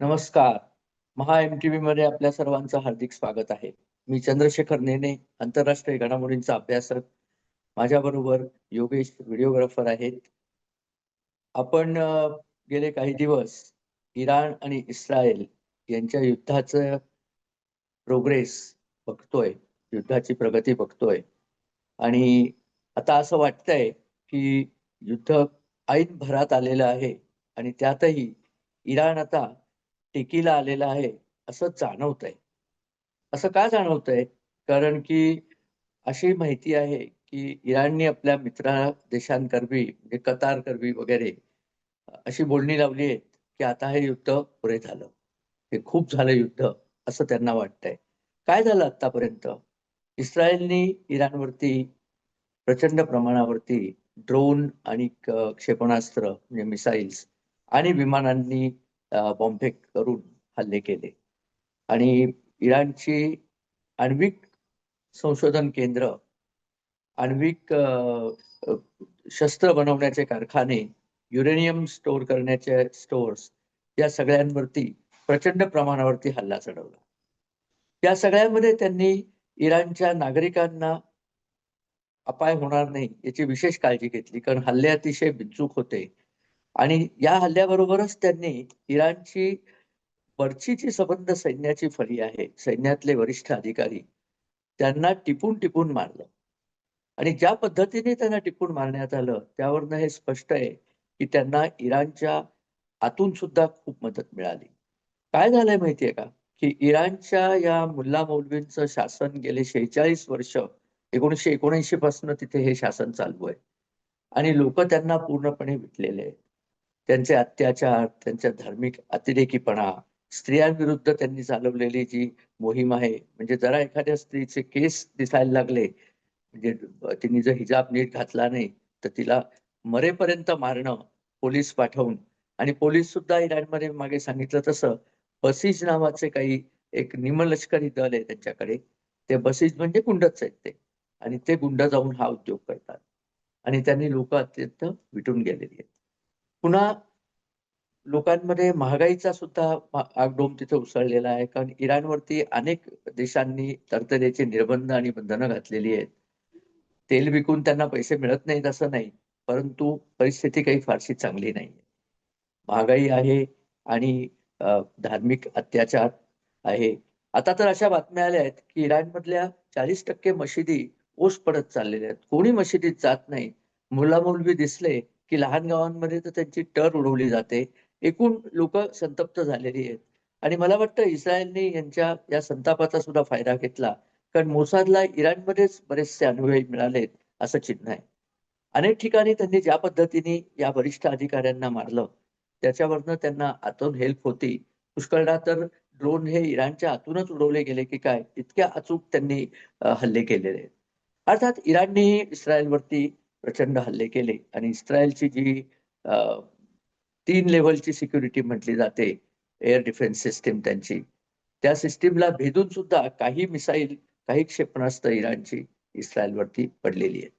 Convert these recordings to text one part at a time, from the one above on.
नमस्कार. महा M T V मध्ये आपल्या सर्वांचं हार्दिक स्वागत आहे. मी चंद्रशेखर नेने आंतरराष्ट्रीय घडामोडींचा अभ्यासक. माझ्याबरोबर योगेश व्हिडिओग्राफर आहेत. आपण गेले काही दिवस इराण आणि इस्रायल यांच्या युद्धाचं प्रोग्रेस बघतोय युद्धाची प्रगती बघतोय. आणि आता असं वाटतंय की युद्ध ऐन भरात आलेलं आहे आणि त्यातही इराण आता टेकीला आलेला आहे असं जाणवतंय. असं का जाणवतंय? कारण की अशी माहिती आहे की इराणने आपल्या मित्र देशांकरवी म्हणजे कतार करवी वगैरे अशी बोलणी लावली आहेत की आता हे युद्ध पुरे झालं. हे खूप झालं युद्ध असं त्यांना वाटतंय. काय झालं आतापर्यंत इस्रायलनी इराणवरती प्रचंड प्रमाणावरती ड्रोन आणि क्षेपणास्त्र म्हणजे मिसाईल्स आणि विमानांनी बॉम्बे करून हल्ले केले. आणि इराणची आण्विक संशोधन केंद्र आण्विक शस्त्र बनवण्याचे कारखाने युरेनियम स्टोअर करण्याचे स्टोअर्स या सगळ्यांवरती प्रचंड प्रमाणावरती हल्ला चढवला. या सगळ्यामध्ये त्यांनी इराणच्या नागरिकांना अपाय होणार नाही याची विशेष काळजी घेतली कारण हल्ले अतिशय बिनचूक होते. आणि या हल्ल्याबरोबरच त्यांनी इराणची वरचीची संबंध सैन्याची फळी आहे सैन्यातले वरिष्ठ अधिकारी त्यांना टिपून टिपून मारलं. आणि ज्या पद्धतीने त्यांना टिपून मारण्यात आलं त्यावरनं हे स्पष्ट आहे की त्यांना इराणच्या आतून सुद्धा खूप मदत मिळाली. काय झालंय माहितीये का? की इराणच्या या मुल्ला मौलवींचं शासन गेले शेहेचाळीस वर्ष एकोणीसशे एकोणऐंशी पासून तिथे हे शासन चालू आहे. आणि लोक त्यांना पूर्णपणे विटलेले आहेत. त्यांचे अत्याचार त्यांच्या धार्मिक अतिरेकीपणा स्त्रियांविरुद्ध त्यांनी चालवलेली जी मोहीम आहे म्हणजे जरा एखाद्या स्त्रीचे केस दिसायला लागले म्हणजे तिने जर हिजाब नीट घातला नाही तर तिला मरेपर्यंत मारणं पोलीस पाठवून. आणि पोलीस सुद्धा इराणमध्ये मागे सांगितलं तसं बसीज नावाचे काही एक निमलष्करी दल आहे त्यांच्याकडे ते बसीज म्हणजे गुंडच आहेत ते. आणि ते गुंड जाऊन हा उद्योग करतात. आणि त्यांनी लोक अत्यंत विटून गेलेली आहेत. पुन्हा लोकांमध्ये महागाईचा सुद्धा आगडोम तिथे उसळलेला आहे. कारण इराणवरती अनेक देशांनी तरतरेचे निर्बंध आणि बंधनं घातलेली आहेत. तेल विकून त्यांना पैसे मिळत नाहीत असं नाही. परंतु परिस्थिती काही फारशी चांगली नाही महागाई आहे आणि धार्मिक अत्याचार आहे. आता तर अशा बातम्या आल्या आहेत की इराणमधल्या चाळीस टक्के मशिदी ओस पडत चाललेल्या आहेत. कोणी मशिदीत जात नाही. मुलामुलगी दिसले की लहान गावांमध्ये तर त्यांची टर उडवली जाते. एकूण लोक संतप्त झालेली आहेत. आणि मला वाटतं इस्रायलने यांच्या या संतापाचा सुद्धा फायदा घेतला. कारण मोसादला इराणमध्येच बरेचसे अनुभवी मिळालेत असं चिन्ह आहे. अनेक ठिकाणी त्यांनी ज्या पद्धतीने या वरिष्ठ अधिकाऱ्यांना मारलं त्याच्यावरनं त्यांना आतून हेल्प होती. पुष्कळदा तर ड्रोन हे इराणच्या आतूनच उडवले गेले की काय इतक्या अचूक त्यांनी हल्ले केलेले आहेत. अर्थात इराणनेही इस्रायलवरती प्रचंड हल्ले केले. आणि इस्रायलची जी तीन लेव्हलची सिक्युरिटी म्हटली जाते एअर डिफेन्स सिस्टीम त्यांची त्या सिस्टीमला भेदून सुद्धा काही मिसाईल काही क्षेपणास्त्र इराणची इस्रायलवरती पडलेली आहेत.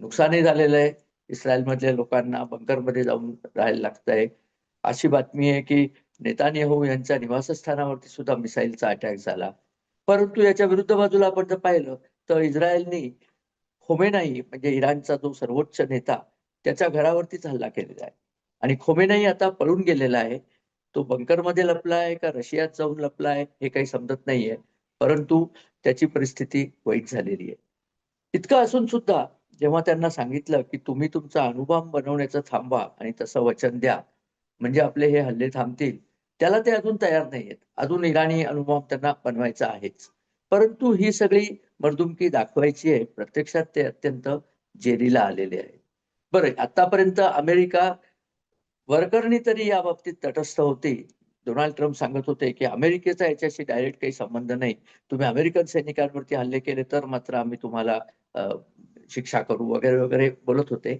नुकसानही झालेलं आहे. इस्रायलमधल्या लोकांना बंकरमध्ये जाऊन राहायला लागतंय. अशी बातमी आहे की नेतान्याहू यांच्या निवासस्थानावरती सुद्धा मिसाईलचा अटॅक झाला. परंतु याच्या विरुद्ध बाजूला आपण जर पाहिलं तर इस्रायलनी खोमेनाई म्हणजे इराणचा जो सर्वोच्च नेता त्याच्या घरावरतीच हल्ला केलेला आहे. आणि खोमेनाई आता पळून गेलेला आहे. तो बंकरमध्ये लपलाय का रशियात जाऊन लपलाय हे काही समजत नाहीये. परंतु त्याची परिस्थिती वाईट झालेली आहे. इतकं असून सुद्धा जेव्हा त्यांना सांगितलं की तुम्ही तुमचा अणुबॉम्ब बनवण्याचं थांबवा आणि तसं वचन द्या म्हणजे आपले हे हल्ले थांबतील त्याला ते अजून तयार नाहीयेत. अजून इराणी अणुबॉम्ब त्यांना बनवायचा आहेच. परंतु ही सगळी मर्दुमकी दाखवायची आहे. प्रत्यक्षात ते अत्यंत जेरीला आलेले आहे बरं आतापर्यंत अमेरिका वरकरणी तरी या बाबतीत तटस्थ होती. डोनाल्ड ट्रम्प सांगत होते की अमेरिकेचा याच्याशी डायरेक्ट काही संबंध नाही. तुम्ही अमेरिकन सैनिकांवरती हल्ले केले तर मात्र आम्ही तुम्हाला शिक्षा करू वगैरे वगैरे बोलत होते.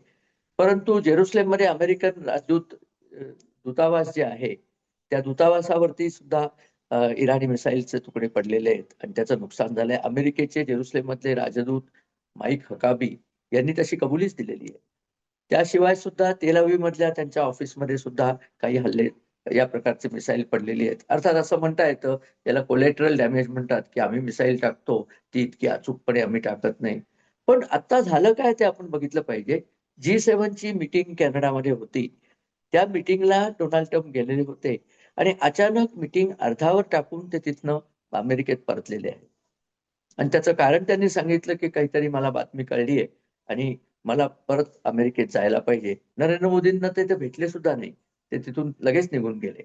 परंतु जेरुसलेममध्ये अमेरिकन राजदूत दूतावास जे आहे त्या दूतावासावरती सुद्धा इराणी मिसाईलचे तुकडे पडलेले आहेत आणि त्याचं नुकसान झालंय. अमेरिकेचे जेरुसलेममधले राजदूत माईक हकाबी यांनी तशी कबुलीच दिलेली आहे. त्याशिवाय सुद्धा तेलावी मधल्या त्यांच्या ऑफिसमध्ये सुद्धा काही हल्ले या प्रकारचे मिसाईल पडलेली आहेत. अर्थात असं म्हणता येतं याला कोलेटरल डॅमेज म्हणतात की आम्ही मिसाईल टाकतो ती इतकी अचूकपणे आम्ही टाकत नाही. पण आता झालं काय ते आपण बघितलं पाहिजे. जी सेव्हनची मिटिंग कॅनडामध्ये होती. त्या मिटिंगला डोनाल्ड ट्रम्प गेलेले होते. आणि अचानक मीटिंग अर्धावर टाकून ते तिथनं अमेरिकेत परतलेले आहे. आणि त्याचं कारण त्यांनी सांगितलं की काहीतरी मला बातमी कळली आहे आणि मला परत अमेरिकेत जायला पाहिजे. नरेंद्र मोदींना ते ते भेटले सुद्धा नाही. ते तिथून लगेच निघून गेले.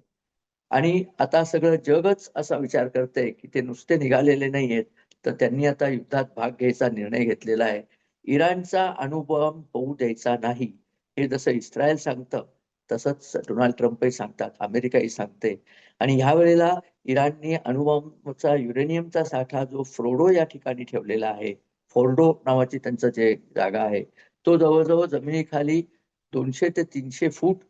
आणि आता सगळं जगच असा विचार करतंय की ते नुसते निघालेले नाही आहेत तर त्यांनी आता युद्धात भाग घ्यायचा निर्णय घेतलेला आहे. इराणचा अणुबॉम्ब होऊ द्यायचा नाही. हे जसं इस्रायल सांगतं तसंच डोनाल्ड ट्रम्पही सांगतात अमेरिकाही सांगते. आणि ह्या वेळेला इराणने अणुबॉम्बचा युरेनियमचा साठा जो फ्रोडो या ठिकाणी ठेवलेला आहे फोर्डो नावाची त्यांचं जे जागा आहे तो जवळजवळ जमिनीखाली दोनशे ते तीनशे फूट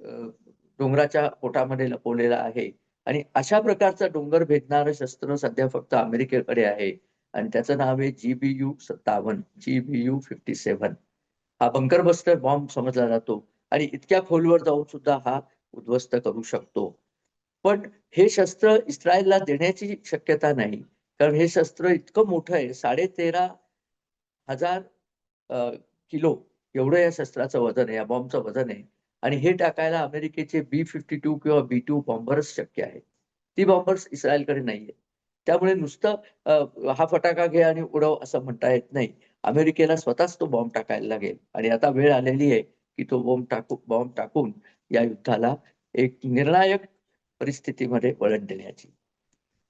डोंगराच्या पोटामध्ये लपवलेला आहे. आणि अशा प्रकारचं डोंगर भेदणारं शस्त्र सध्या फक्त अमेरिकेकडे आहे. आणि त्याचं नाव आहे जीबीयू सत्तावन्न जीबीयू फिफ्टी सेव्हन. हा बंकर बस्टर बॉम्ब समजला जातो. आणि इतक्या खोलवर जाऊन सुद्धा हा उद्ध्वस्त करू शकतो. पण हे शस्त्र इस्रायलला देण्याची शक्यता नाही. कारण हे शस्त्र इतकं मोठं आहे साडे तेरा हजार किलो एवढं या शस्त्राचं वजन आहे या बॉम्बचं वजन आहे. आणि हे टाकायला अमेरिकेचे बी फिफ्टी टू किंवा बी टू बॉम्बर्स शक्य आहेत. ती बॉम्बर्स इस्रायलकडे नाहीये त्यामुळे नुसतं हा फटाका घे आणि उडव असं म्हणता येत नाही. अमेरिकेला स्वतःच तो बॉम्ब टाकायला लागेल. आणि आता वेळ आलेली आहे. की तो बॉम्ब टाकू बॉम्ब टाकून या युद्धाला एक निर्णायक परिस्थितीमध्ये वळण देण्याची.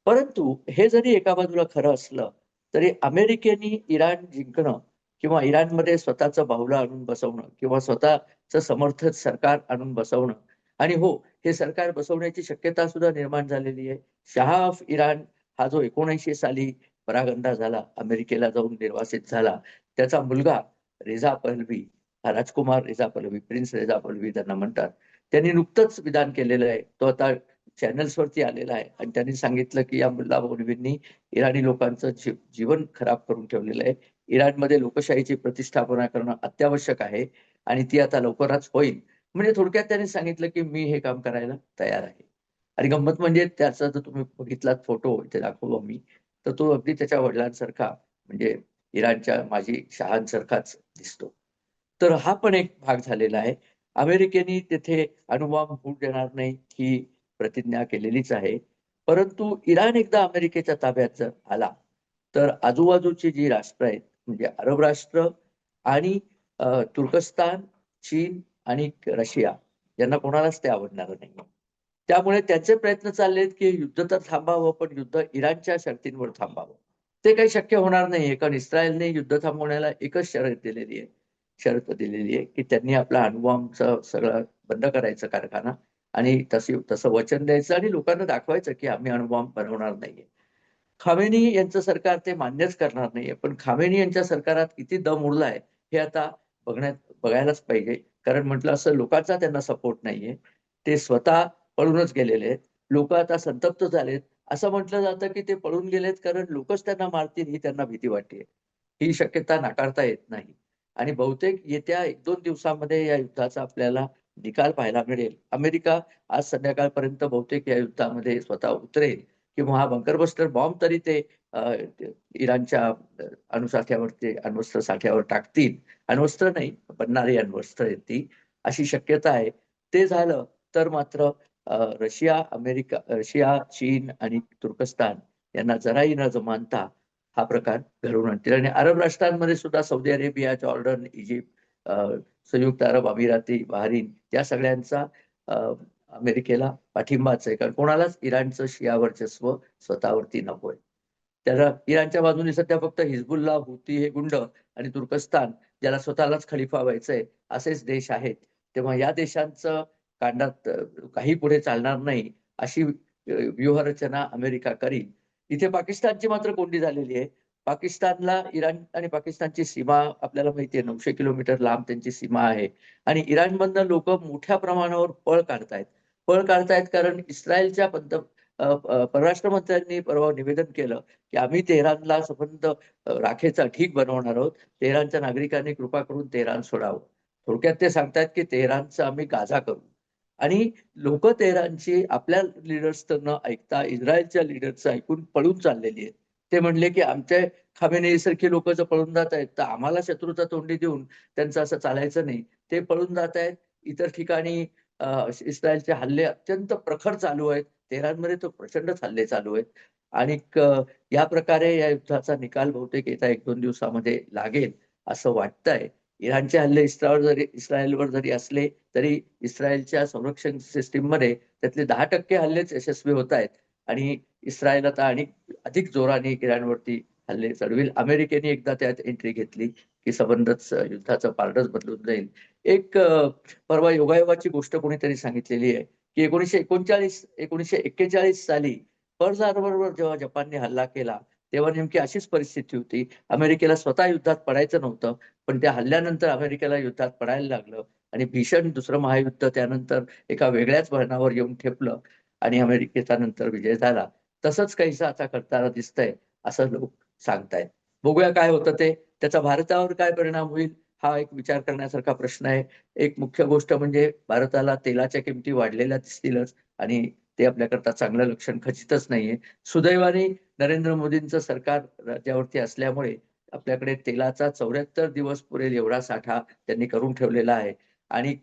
परंतु हे जरी एका बाजूला खरं असलं तरी अमेरिकेने इराण जिंकणं किंवा इराणमध्ये स्वतःचं बाहुलं आणून बसवणं किंवा स्वतःचं समर्थक सरकार आणून बसवणं आणि हो हे सरकार बसवण्याची शक्यता सुद्धा निर्माण झालेली आहे. शहा ऑफ इराण हा जो एकोणऐंशी साली परागंदा झाला अमेरिकेला जाऊन निर्वासित झाला त्याचा मुलगा रेझा पहलवी राजकुमार रेझा पहलवी प्रिन्स रेझा त्यांना म्हणतात. त्यांनी नुकतंच विधान केलेलं आहे. तो आता चॅनल्सवरती आलेला आहे. आणि त्यांनी सांगितलं की या मुल्ला मौलवींनी इराणी लोकांचं जीवन खराब करून ठेवलेलं आहे. इराणमध्ये लोकशाहीची प्रतिष्ठापना करणं अत्यावश्यक आहे. आणि ती आता लवकरच होईल. म्हणजे थोडक्यात त्यांनी सांगितलं की मी हे काम करायला तयार आहे. आणि गंमत म्हणजे त्याचा जर तुम्ही बघितलात फोटो इथे दाखवलो मी. तर तो अगदी त्याच्या वडिलांसारखा म्हणजे इराणच्या माजी शहांसारखाच दिसतो. तर हा पण एक भाग झालेला आहे. अमेरिकेने तेथे अणुबॉम्ब होऊ देणार नाही ही प्रतिज्ञा केलेलीच आहे. परंतु इराण एकदा अमेरिकेच्या ताब्यात जर आला तर आजूबाजूची जी राष्ट्र आहेत म्हणजे अरब राष्ट्र आणि तुर्कस्तान चीन आणि रशिया यांना कोणालाच ते आवडणार नाही. त्यामुळे त्यांचे प्रयत्न चाललेत की युद्ध तर थांबावं पण युद्ध इराणच्या शर्तींवर थांबावं. ते काही शक्य होणार नाही. कारण इस्रायलने युद्ध थांबवण्याला एकच शर्त दिलेली आहे. शर्त दिलेली आहे की त्यांनी आपला अणुबॉम्बचं सगळं बंद करायचं कारखाना आणि तसे तसं वचन द्यायचं आणि लोकांना दाखवायचं की आम्ही अणुबॉम्ब बनवणार नाहीये. खामेनी यांचं सरकार ते मान्यच करणार नाहीये पण खामेनी यांच्या सरकारात किती दम उरलाय हे आता बघण्यात बघायलाच पाहिजे. कारण म्हटलं असं लोकांचा त्यांना सपोर्ट नाहीये. ते स्वतः पळूनच गेलेले आहेत. लोक आता संतप्त झालेत. असं म्हटलं जातं की ते पळून गेलेत कारण लोकच त्यांना मारतील ही त्यांना भीती वाटते. ही शक्यता नाकारता येत नाही. आणि बहुतेक येत्या एक दोन दिवसामध्ये या युद्धाचा आपल्याला निकाल पाहायला मिळेल. अमेरिका आज संध्याकाळपर्यंत बहुतेक या युद्धामध्ये स्वतः उतरेल किंवा हा बंकर बस्टर बॉम्ब तरी ते इराणच्या अणुसाठ्यावरती अण्वस्त्र साठ्यावर टाकतील. अण्वस्त्र नाही बनणारी अण्वस्त्र येतील अशी शक्यता आहे. ते झालं तर मात्र रशिया अमेरिका रशिया चीन आणि तुर्कस्तान यांना जराही न जमानता हा प्रकार घडवून आणतील. आणि अरब राष्ट्रांमध्ये सुद्धा सौदी अरेबिया जॉर्डन इजिप्त संयुक्त अरब अमिराती बहारीन या सगळ्यांचा अमेरिकेला पाठिंबाच आहे. कारण कोणालाच इराणचं शिया वर्चस्व स्वतःवरती नकोय. त्याला इराणच्या बाजूने सध्या फक्त हिजबुल्ला हुती हे गुंड आणि तुर्कस्तान ज्याला स्वतःलाच खलिफा व्हायचंय असेच देश आहेत. तेव्हा या देशांचं कांडात काही पुढे चालणार नाही अशी व्यूहरचना अमेरिका करील. इथे पाकिस्तानची मात्र कोंडी झालेली आहे. पाकिस्तानला इराण आणि पाकिस्तानची सीमा आपल्याला माहिती आहे नऊशे किलोमीटर लांब त्यांची सीमा आहे. आणि इराणमधनं लोक मोठ्या प्रमाणावर पळ काढतायत. पळ काढतायत कारण इस्रायलच्या पंत परराष्ट्र मंत्र्यांनी परवा निवेदन केलं की आम्ही तेहरानला संबंध राखेचा ठीक बनवणार आहोत. तेहरानच्या नागरिकांनी कृपा करून तेहरान सोडावं. थोडक्यात ते सांगतायत की तेहरानचा आम्ही गाजा करू. आणि लोक तेहरानची आपल्या लिडर्स न ऐकता इस्रायलच्या लिडरचं ऐकून पळून चाललेली आहेत. ते म्हणले की आमच्या खामेने सारखी लोक जर पळून जात आहेत तर आम्हाला शत्रूचा तोंडी देऊन त्यांचं असं चालायचं नाही. ते पळून जात आहेत. इतर ठिकाणी इस्रायलचे हल्ले अत्यंत प्रखर चालू आहेत. तेहरानमध्ये तो प्रचंड हल्ले चालू आहेत. आणि या प्रकारे या युद्धाचा निकाल बहुतेक येत्या एक दोन दिवसामध्ये लागेल असं वाटतंय. इराणचे हल्ले इस्रायल जरी इस्रायलवर जरी असले तरी इस्रायलच्या संरक्षण सिस्टीममध्ये त्यातले दहा टक्के हल्लेच यशस्वी होत आहेत. आणि इस्रायल आता आणि अधिक जोराने इराणवरती हल्ले चढवील. अमेरिकेने एकदा त्यात एंट्री घेतली की संबंधच युद्धाचं पारडच बदलून जाईल. एक परवा योगायोगाची गोष्ट कोणीतरी सांगितलेली आहे की एकोणीशे एकोणचाळीस एकोणीशे एक्केचाळीस साली पर्ल हार्बरवर जेव्हा जपानने हल्ला केला तेव्हा नेमकी अशीच परिस्थिती होती. अमेरिकेला स्वतः युद्धात पडायचं नव्हतं पण त्या हल्ल्यानंतर अमेरिकेला युद्धात पडायला लागलं आणि भीषण दुसरं महायुद्ध त्यानंतर एका वेगळ्याच वळणावर येऊन ठेपलं आणि अमेरिकेचा नंतर विजय झाला. तसंच काहीसा आता करताना दिसतंय असं लोक सांगतायत. बघूया काय होतं ते. त्याचा भारतावर काय परिणाम होईल हा एक विचार करण्यासारखा प्रश्न आहे. एक मुख्य गोष्ट म्हणजे भारताला तेलाच्या किमती वाढलेल्या दिसतीलच आणि ते आपल्याकरता चांगलं लक्षण खचितच नाहीये. सुदैवाने नरेंद्र मोदींचं सरकार राज्यावरती असल्यामुळे आपल्याकडे तेलाचा चौऱ्याहत्तर दिवस पुरेल एवढा साठा त्यांनी करून ठेवलेला आहे. आणि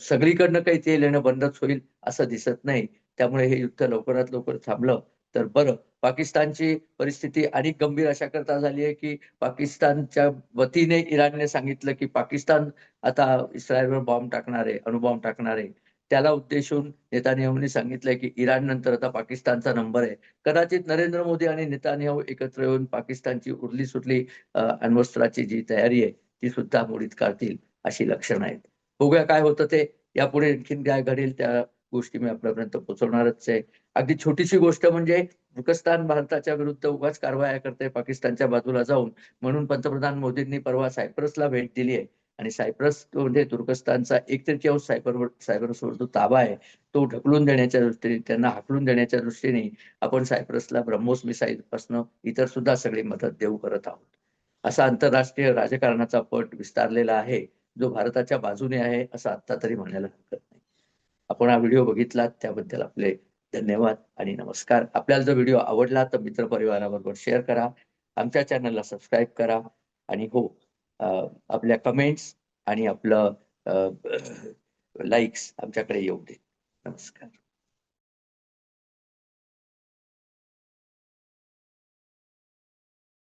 सगळीकडनं काही तेल येणं बंदच होईल असं दिसत नाही. त्यामुळे हे युद्ध लवकरात लवकर थांबलं तर बरं. पाकिस्तानची परिस्थिती अधिक गंभीर अशा करता झाली आहे की पाकिस्तानच्या वतीने इराणने सांगितलं की पाकिस्तान आता इस्रायलवर बॉम्ब टाकणार आहे अणुबॉम्ब टाकणार आहे. त्याला उद्देशून नेतान्याहूंनी सांगितलंय की इराण नंतर आता पाकिस्तानचा नंबर आहे. कदाचित नरेंद्र मोदी आणि नेतान्याहू एकत्र येऊन पाकिस्तानची उरली सुटली अण्वस्त्राची जी तयारी आहे ती सुद्धा मोडीत काढतील अशी लक्षणं आहेत. बघूया काय होतं ते. यापुढे आणखीन काय घडेल त्या गोष्टी मी आपल्यापर्यंत पोहोचवणारच आहे. अगदी छोटीशी गोष्ट म्हणजे तुर्कस्तान भारताच्या विरुद्ध उगाच कारवाया करते पाकिस्तानच्या बाजूला जाऊन. म्हणून पंतप्रधान मोदींनी परवा सायप्रसला भेट दिली आहे. आणि सायप्रस म्हणजे तुर्कस्तानचा एक तृतीयांश सायबर सायप्रसवर जो ताबा आहे तो ढकलून देण्याच्या दृष्टीने त्यांना हाकलून देण्याच्या दृष्टीने आपण सायप्रसला ब्रह्मोस मिसाईल पासनं इतर सुद्धा सगळी मदत देऊ करत आहोत. असा आंतरराष्ट्रीय राजकारणाचा पट विस्तारलेला आहे जो भारताच्या बाजूने आहे असं आता तरी म्हणायला हरकत नाही. आपण हा व्हिडिओ बघितलात त्याबद्दल आपले धन्यवाद आणि नमस्कार. आपल्याला जर व्हिडिओ आवडला तर मित्रपरिवाराबरोबर शेअर करा आमच्या चॅनलला सबस्क्राईब करा आणि हो आपल्या कमेंट्स आणि आपलं लाईक्स आमच्याकडे येऊ दे. नमस्कार.